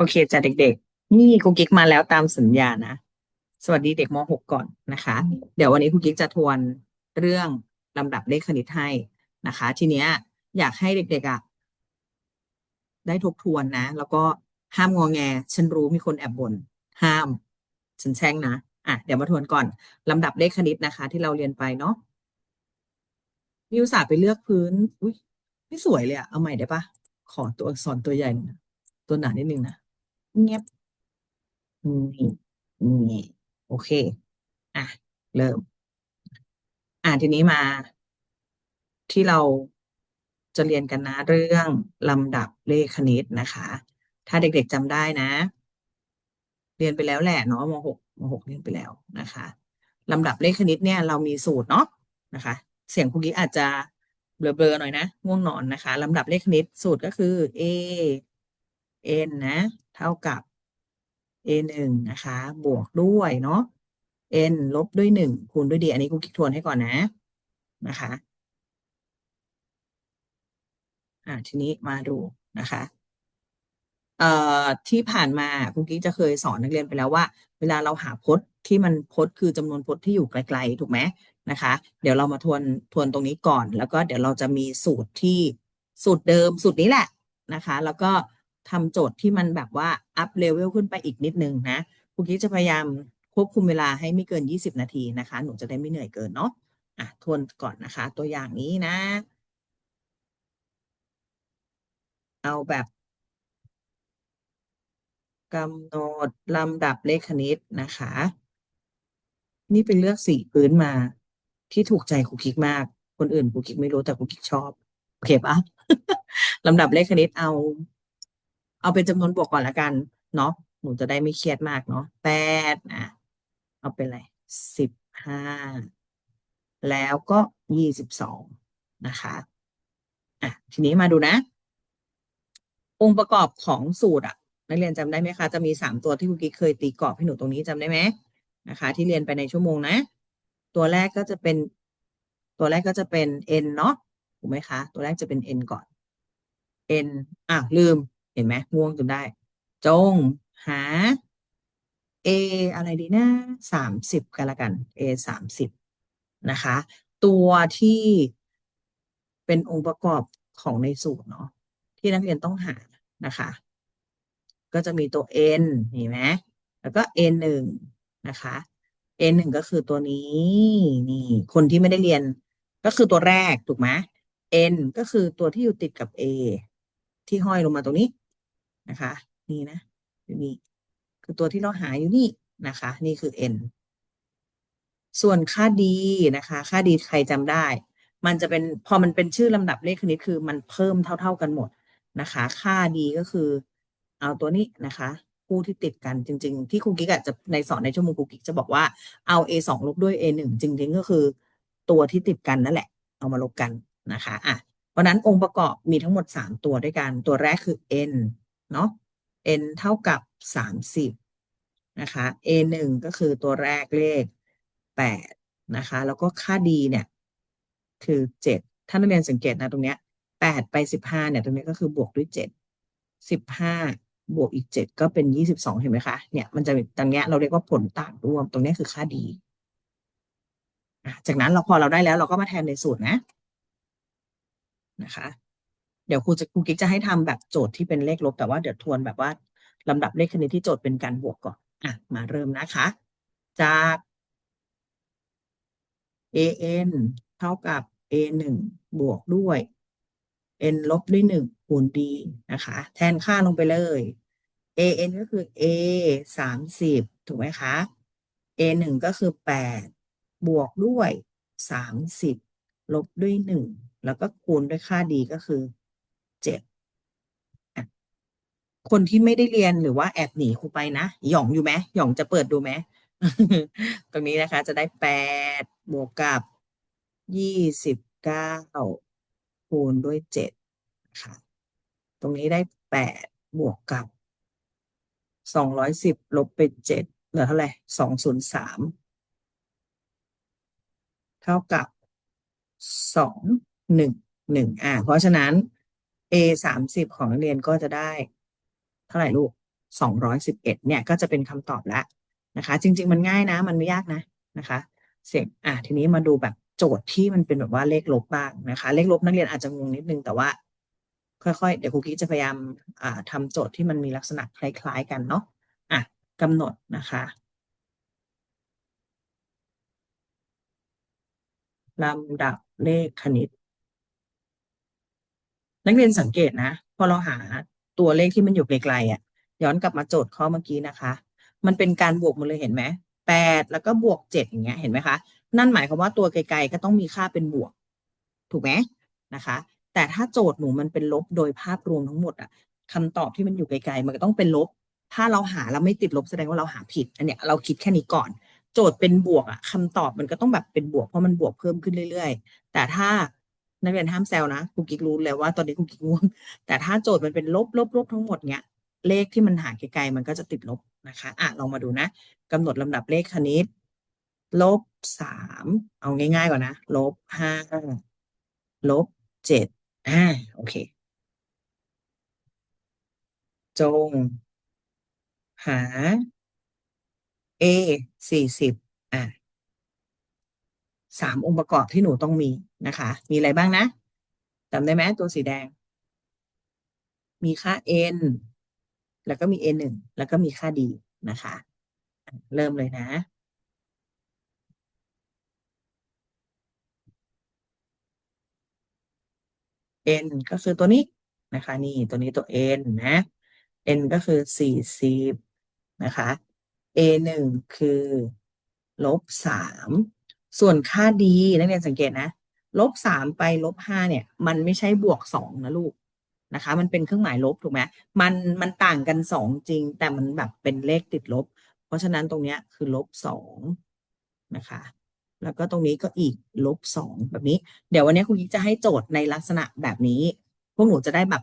โอเคจ้ะเด็กๆ นี่ครูกิ๊กมาแล้วตามสัญญานะ สวัสดีเด็กม .6 ก่อนนะคะ เดี๋ยววันนี้ครูกิ๊กจะทวนเรื่องลำดับเลขคณิตให้นะคะ ทีเนี้ยอยากให้เด็กๆอะได้ทบทวนนะ แล้วก็ห้ามงอแง ฉันรู้มีคนแอบบ่นห้าม ฉันแช่งนะอะเดี๋ยวมาทวนก่อนลำดับเลขคณิตนะคะ ที่เราเรียนไปเนาะนี่อุตส่าห์ไปเลือกพื้น อุ้ยไม่สวยเลยอะเอาใหม่ได้ปะขอตัวอักษรตัวใหญ่หน่อยนะตัวหนานิดนึงนะ เงียบนี่นี่โอเค อะ เริ่ม อะทีนี้มา ที่เราจะเรียนกันนะเรื่องลำดับเลขคณิตนะคะ ถ้าเด็กๆจำได้นะ เรียนไปแล้วแหละเนาะม .6 ม .6 เรียนไปแล้วนะคะลำดับเลขคณิตเนี่ยเรามีสูตรเนาะนะคะ เสียงคุกกี้อาจจะเบลอๆหน่อยนะง่วงนอนนะคะลำดับเลขคณิตสูตรก็คือ a n นะ เท่ากับ a หนึ่งนะคะ บวกด้วยเนาะ n ลบด้วยหนึ่งคูณด้วย d อันนี้กูคิดทวนให้ก่อนนะนะคะอ่าทีนี้มาดูนะคะเอ่อที่ผ่านมาคุณกิ๊กจะเคยสอนนักเรียนไปแล้วว่า เวลาเราหาพจน์ที่มันพจน์คือจำนวนพจน์ที่อยู่ไกลๆถูกไหมนะคะ เดี๋ยวเรามาทวนทวนตรงนี้ก่อน แล้วก็เดี๋ยวเราจะมีสูตรที่สูตรเดิมสูตรนี้แหละนะคะ แล้วก็ ทำโจทย์ที่มันแบบว่าอัพเลเวลขึ้นไปอีกนิดนึงนะคุณกิ๊กจะพยายามควบคุมเวลาให้ไม่เกิน 20 นาทีนะคะ หนูจะได้ไม่เหนื่อยเกินเนาะอะทวนก่อนนะคะ ตัวอย่างนี้นะ เอาแบบกำหนดลำดับเลขคณิตนะคะ นี่เป็นเลือกสีพื้นมาที่ถูกใจครูคิกมาก คนอื่นครูคิกไม่รู้แต่ครูคิกชอบโอเคปะลำดับเลขคณิตเอา เอาเป็นจำนวนบวกก่อนละกัน เนาะหนูจะได้ไม่เครียดมากเนาะแปดอะเอาเป็นอะไรสิบห้าแล้วก็ยี่สิบสองนะคะอะทีนี้มาดูนะ องค์ประกอบของสูตรอะนักเรียนจำได้ไหมคะ จะมีสามตัวที่ครูกิ๊กเคยตีกรอบให้หนูตรงนี้จำได้ไหมนะคะ ที่เรียนไปในชั่วโมงนะ ตัวแรกก็จะเป็น ตัวแรกก็จะเป็น n เนาะถูกไหมคะ ตัวแรกจะเป็น n ก่อน n อะลืม เห็นไหมง่วงจนได้ จงหา a อะไรดีนะสามสิบกันละกัน a สามสิบนะคะ ตัวที่เป็นองค์ประกอบของในสูตรเนาะที่นักเรียนต้องหานะคะ ก็จะมีตัว n เห็นไหมแล้วก็ n หนึ่งนะคะ n หนึ่งก็คือตัวนี้นี่ คนที่ไม่ได้เรียนก็คือตัวแรกถูกไหม n ก็คือตัวที่อยู่ติดกับ a ที่ห้อยลงมาตรงนี้ นะคะ นี่นะอยู่นี่คือตัวที่เราหาอยู่นี่นะคะ นี่คือ n ส่วนค่าดีนะคะ ค่าดีใครจำได้ มันจะเป็นพอมันเป็นชื่อลำดับเลขคณิตคือมันเพิ่มเท่า ๆกันหมดนะคะ ค่าดีก็คือ เอาตัวนี้นะคะคู่ที่ติดกันจริง ๆ ที่ครูกิ๊กจะในสอนในชั่วโมงครูกิ๊กจะบอกว่าเอา a สองลบด้วย a หนึ่งจริงๆก็คือ ตัวที่ติดกันนั่นแหละ เอามาลบกันนะคะอะเพราะนั้นองค์ประกอบมีทั้งหมดสามตัวด้วยกัน ตัวแรกคือ n เนาะ n เท่ากับสามสิบนะคะ a หนึ่งก็คือตัวแรกเลขแปดนะคะ แล้วก็ค่าดีเนี่ย คือเจ็ดถ้านักเรียนสังเกตนะตรงเนี้ยแปดไปสิบห้าเนี่ย ตรงนี้ก็คือบวกด้วยเจ็ดสิบห้าบวกอีกเจ็ดก็เป็นยี่สิบสองเห็นไหมคะ เนี่ย มันจะตรงเนี้ยเราเรียกว่าผลต่างร่วม ตรงนี้คือค่าดีจากนั้นเราพอเราได้แล้วเราก็มาแทนในสูตรนะนะคะ เดี๋ยวครูจะครูกิ๊กจะให้ทำแบบโจทย์ที่เป็นเลขลบ แต่ว่าเดี๋ยวทวนแบบว่าลำดับเลขคณิตที่โจทย์เป็นการบวกก่อนอะมาเริ่มนะคะ จาก an เท่ากับ a หนึ่งบวกด้วย n ลบด้วยหนึ่งคูณ d นะคะ แทนค่าลงไปเลย an ก็คือ a สามสิบถูกไหมคะ a หนึ่งก็คือแปดบวกด้วยสามสิบลบด้วยหนึ่งแล้วก็คูณด้วยค่า d ก็คือ เจ็ดคนที่ไม่ได้เรียนหรือว่าแอบหนีครูไปนะ หย่องอยู่ไหมหย่องจะเปิดดูไหมตรงนี้นะคะจะได้แปดบวกกับยี่สิบเก้าคูณด้วยเจ็ดค่ะ ตรงนี้ได้แปดบวกกับสองร้อยสิบลบไปเจ็ดเหลือเท่าไหร่สองศูนย์สามเท่ากับสองหนึ่งหนึ่งอ่าเพราะฉะนั้น a สามสิบของนักเรียนก็จะได้ เท่าไหร่ลูกสองร้อยสิบเอ็ดเนี่ยก็จะเป็นคำตอบแล้วนะคะ จริง ๆ มันง่ายนะ มันไม่ยากนะนะคะ เสร็จอะทีนี้มาดูแบบโจทย์ที่มันเป็นแบบว่าเลขลบบ้างนะคะ เลขลบนักเรียนอาจจะงงนิดนึงแต่ว่า ค่อยๆ เดี๋ยวครูกิ๊กจะพยายามอ่าทำโจทย์ที่มันมีลักษณะคล้าย ๆ กันเนาะอะกำหนดนะคะลำดับเลขคณิต นักเรียนสังเกตนะ พอเราหาตัวเลขที่มันอยู่ไกลๆอะ ย้อนกลับมาโจทย์ข้อเมื่อกี้นะคะ มันเป็นการบวกหมดเลยเห็นไหมแปดแล้วก็บวกเจ็ดอย่างเงี้ยเห็นไหมคะ นั่นหมายความว่าตัวไกลๆก็ต้องมีค่าเป็นบวก ถูกไหมนะคะ แต่ถ้าโจทย์หนูมันเป็นลบโดยภาพรวมทั้งหมดอะคำตอบที่มันอยู่ไกลๆมันก็ต้องเป็นลบ ถ้าเราหาแล้วไม่ติดลบแสดงว่าเราหาผิด อันเนี้ยเราคิดแค่นี้ก่อน โจทย์เป็นบวกอะคำตอบมันก็ต้องแบบเป็นบวกเพราะมันบวกเพิ่มขึ้นเรื่อย ๆ แต่ถ้า นักเรียนห้ามแซวนะครูกิ๊กรู้เลยว่าตอนนี้ครูกิ๊กง่วงแต่ถ้าโจทย์มันเป็นลบลบลบทั้งหมดเนี้ยเลขที่มันหาไกลๆมันก็จะติดลบนะคะอะลองมาดูนะกำหนดลำดับเลขคณิตลบสามเอาง่ายๆก่อนนะลบห้าลบเจ็ดอ่าโอเค จง หา a สี่สิบอะ สามองค์ประกอบที่หนูต้องมีนะคะ มีอะไรบ้างนะจำได้ไหมตัวสีแดง มีค่า n แล้วก็มี n หนึ่งแล้วก็มีค่า d นะคะ เริ่มเลยนะ n ก็คือตัวนี้นะคะ นี่ตัวนี้ตัว n นะ n ก็คือสี่สิบนะคะ a หนึ่งคือลบสาม ส่วนค่า d นักเรียนสังเกตนะลบสามไปลบห้าเนี่ย มันไม่ใช่บวกสองนะลูกนะคะ มันเป็นเครื่องหมายลบถูกไหมมันมันต่างกันสองจริง แต่มันแบบเป็นเลขติดลบ เพราะฉะนั้นตรงเนี้ยคือลบสองนะคะ แล้วก็ตรงนี้ก็อีกลบสองแบบนี้ เดี๋ยววันนี้คุณกิ๊กจะให้โจทย์ในลักษณะแบบนี้ พวกหนูจะได้แบบ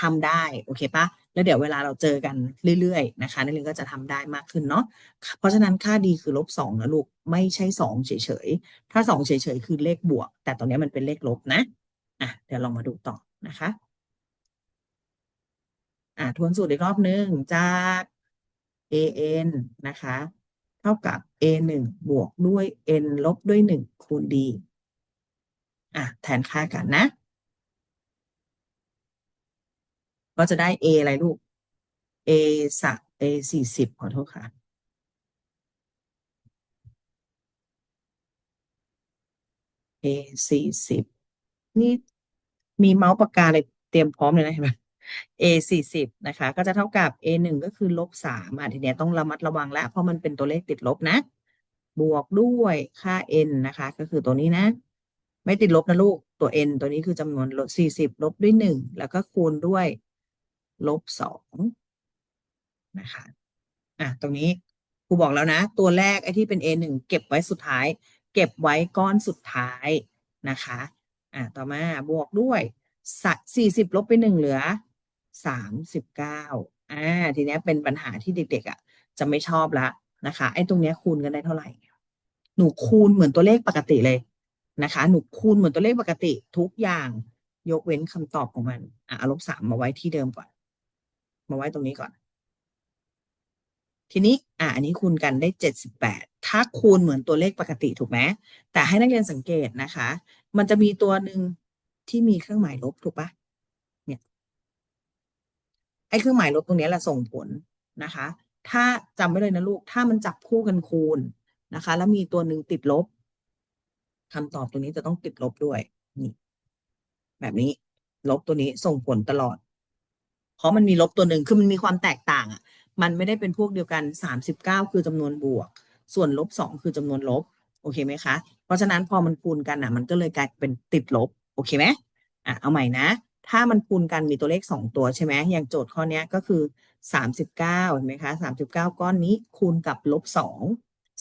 ทำได้โอเคปะแล้วเดี๋ยวเวลาเราเจอกันเรื่อยๆนะคะนักเรียนก็จะทำได้มากขึ้นเนาะเพราะฉะนั้นค่าดีคือลบสองนะลูกไม่ใช่สองเฉยๆถ้าสองเฉยๆคือเลขบวก แต่ตรงนี้มันเป็นเลขลบนะอะเดี๋ยวลองมาดูต่อนะคะอะทวนสูตรอีกรอบนึงจาก an นะคะ เท่ากับ a หนึ่งบวกด้วย n ลบด้วยหนึ่งคูณ d อะแทนค่ากันนะ ก็จะได้ a อะไรลูก a สัก a สี่สิบขอโทษค่ะ a สี่สิบนี่มีเมาส์ปากกาเลยเตรียมพร้อมเลยนะเห็นไหม a สี่สิบนะคะ ก็จะเท่ากับ a หนึ่งก็คือลบสามอะทีเนี้ยต้องระมัดระวังแล้วเพราะมันเป็นตัวเลขติดลบนะ บวกด้วยค่า n นะคะ ก็คือตัวนี้นะ ไม่ติดลบนะลูกตัว n ตัวนี้คือจำนวนลบสี่สิบลบด้วยหนึ่งแล้วก็คูณด้วย ลบสองนะคะอะตรงนี้ครูบอกแล้วนะ ตัวแรกไอ้ที่เป็น a หนึ่งเก็บไว้สุดท้าย เก็บไว้ก้อนสุดท้ายนะคะอะต่อมาบวกด้วยสี่สิบลบไปหนึ่งเหลือสามสิบเก้าอ่าทีนี้เป็นปัญหาที่เด็กๆอะจะไม่ชอบละนะคะไอ้ตรงเนี้ยคูณกันได้เท่าไหร่ หนูคูณเหมือนตัวเลขปกติเลยนะคะ หนูคูณเหมือนตัวเลขปกติทุกอย่างยกเว้นคำตอบของมันอะลบสามมาไว้ที่เดิมก่อน มาไว้ตรงนี้ก่อน ทีนี้อะอันนี้คูณกันได้เจ็ดสิบแปดถ้าคูณเหมือนตัวเลขปกติถูกไหมแต่ให้นักเรียนสังเกตนะคะ มันจะมีตัวหนึ่งที่มีเครื่องหมายลบถูกปะเนี่ยไอ้เครื่องหมายลบตรงนี้แหละส่งผลนะคะ ถ้าจำไว้เลยนะลูก ถ้ามันจับคู่กันคูณนะคะ แล้วมีตัวหนึ่งติดลบคำตอบตัวนี้จะต้องติดลบด้วยนี่แบบนี้ ลบตัวนี้ส่งผลตลอด เพราะมันมีลบตัวหนึ่งคือมันมีความแตกต่างอะมันไม่ได้เป็นพวกเดียวกันสามสิบเก้าคือจำนวนบวก ส่วนลบสองคือจำนวนลบ โอเคไหมคะ เพราะฉะนั้นพอมันคูณกันอะ มันก็เลยกลายเป็นติดลบ โอเคไหมอะเอาใหม่นะ ถ้ามันคูณกันมีตัวเลขสองตัวใช่ไหมอย่างโจทย์ข้อนี้ก็คือสามสิบเก้าเห็นไหมคะสามสิบเก้าก้อนนี้คูณกับลบสอง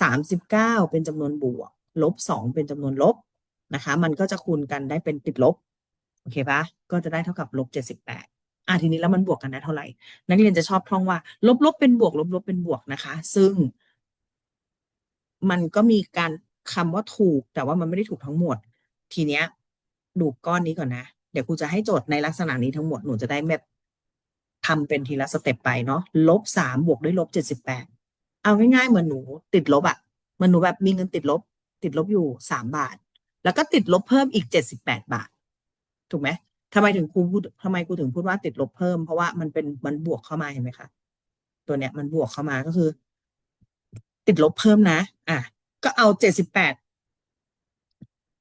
สามสิบเก้าเป็นจำนวนบวก ลบสองเป็นจำนวนลบนะคะ มันก็จะคูณกันได้เป็นติดลบ โอเคปะก็จะได้เท่ากับลบเจ็ดสิบแปด อะทีนี้แล้วมันบวกกันได้เท่าไหร่ นักเรียนจะชอบท่องว่า ลบลบเป็นบวก ลบลบเป็นบวกนะคะ ซึ่ง มันก็มีการคำว่าถูก แต่ว่ามันไม่ได้ถูกทั้งหมด ทีเนี้ย ดูก้อนนี้ก่อนนะ เดี๋ยวครูจะให้โจทย์ในลักษณะนี้ทั้งหมดหนูจะได้แบบทำเป็นทีละสเต็ปไปเนาะลบสามบวกด้วยลบเจ็ดสิบแปดเอาง่ายๆเหมือนหนู ติดลบอะเหมันหนูแบบมีเงินติดลบ ติดลบอยู่สามบาท แล้วก็ติดลบเพิ่มอีกเจ็ดสิบแปดบาท ถูกไหม ทำไมถึงครูพูดทำไมครูถึงพูดว่าติดลบเพิ่ม เพราะว่ามันเป็นมันบวกเข้ามาเห็นไหมคะตัวเนี้ยมันบวกเข้ามาก็คือ ติดลบเพิ่มนะ อะ ก็เอาเจ็ดสิบแปด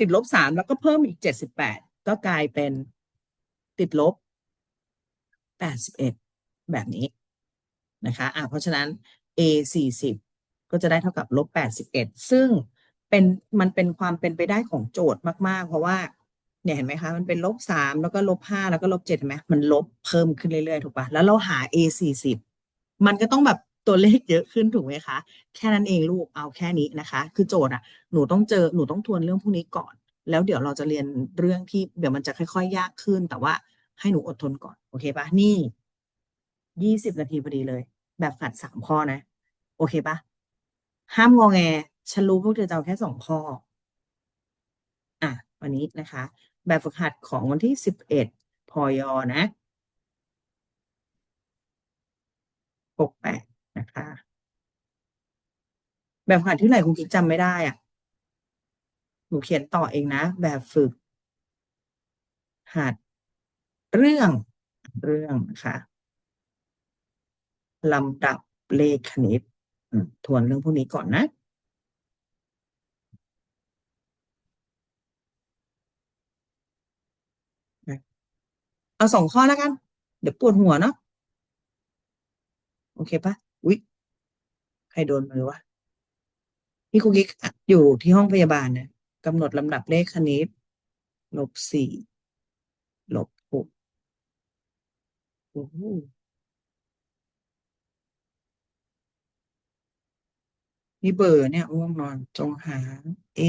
ติดลบสามแล้วก็เพิ่มอีกเจ็ดสิบแปดก็กลายเป็นติดลบแปดสิบเอ็ดแบบนี้นะคะอะเพราะฉะนั้น a สี่สิบก็จะได้เท่ากับลบแปดสิบเอ็ดซึ่งเป็นมันเป็นความเป็นไปได้ของโจทย์มาก ๆ เพราะว่า เนี่ยเห็นไหมคะ มันเป็นลบสามแล้วก็ลบห้าแล้วก็ลบเจ็ดเห็นไหมมันลบเพิ่มขึ้นเรื่อยๆ ถูกปะแล้วเราหา a สี่สิบมันก็ต้องแบบตัวเลขเยอะขึ้นถูกไหมคะ แค่นั้นเองลูกเอาแค่นี้นะคะ คือโจทย์อะหนูต้องเจอหนูต้องทวนเรื่องพวกนี้ก่อน แล้วเดี๋ยวเราจะเรียนเรื่องที่เดี๋ยวมันจะค่อยๆ ยากขึ้น แต่ว่าให้หนูอดทนก่อนโอเคปะนี่ยี่สิบนาทีพอดีเลย แบบขัดสามข้อนะ โอเคปะห้ามงอแงฉันรู้พวกเธอจะเอาแค่สองข้อ อะ วันนี้นะคะ แบบฝึกหัดของวันที่สิบเอ็ดพย นะหกแปดนะคะ แบบฝึกหัดที่ไหนคุณกิ๊กจำไม่ได้อะหนูเขียนต่อเองนะ แบบฝึก หัดเรื่องเรื่องนะคะลำดับเลขคณิตทวนเรื่องพวกนี้ก่อนนะ เอาสองข้อแล้วกัน เดี๋ยวปวดหัวเนาะโอเคปะอุ๊ยใครโดนมือวะพี่คุกิ๊กอยู่ที่ห้องพยาบาลนะกำหนดลำดับเลขคณิตลบสี่ลบหกโอ้โหนี่เบอร์เนี่ยง่วงนอนจงหา A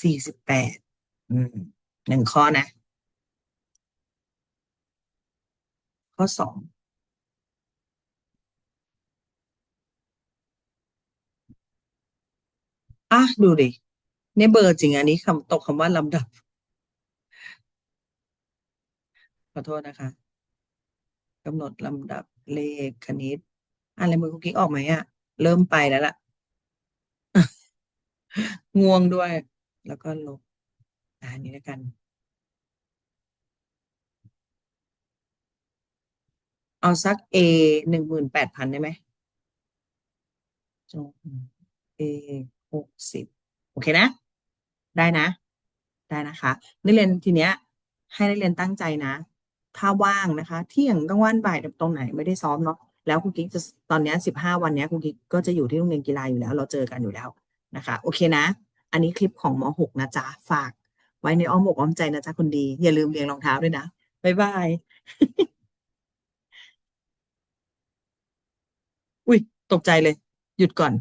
สี่สิบแปดอืมหนึ่งข้อนะ ข้อสองอะดูดิเนี่ยเบอร์จริงอันนี้คำตกคำว่าลำดับ ขอโทษนะคะกำหนดลำดับเลขคณิตอะไรมือคุกกิ๊กออกไหมอะเริ่มไปแล้วล่ะ ง่วงด้วย แล้วก็ลบอันนี้แล้วกัน เอาสัก A หนึ่งหมื่นแปดพันได้ไหมจง A หกสิบโอเคนะ ได้นะ ได้นะคะนักเรียนทีเนี้ย ให้นักเรียนตั้งใจนะ ถ้าว่างนะคะ เที่ยงกลางวันบ่ายตรงไหนไม่ได้ซ้อมเนาะแล้วคุณกิ๊กจะตอนเนี้สิบห้าวันเนี้ยคุณกิ๊กก็จะอยู่ที่โรงเรียนกีฬาอยู่แล้ว เราเจอกันอยู่แล้วนะคะ โอเคนะ อันนี้คลิปของมหกนะจ๊ะฝาก ไว้ในอ้อมอกอ้อมใจนะจ๊ะคนดี อย่าลืมเรียงรองเท้าด้วยนะบ๊ายบาย ตกใจเลย หยุดก่อน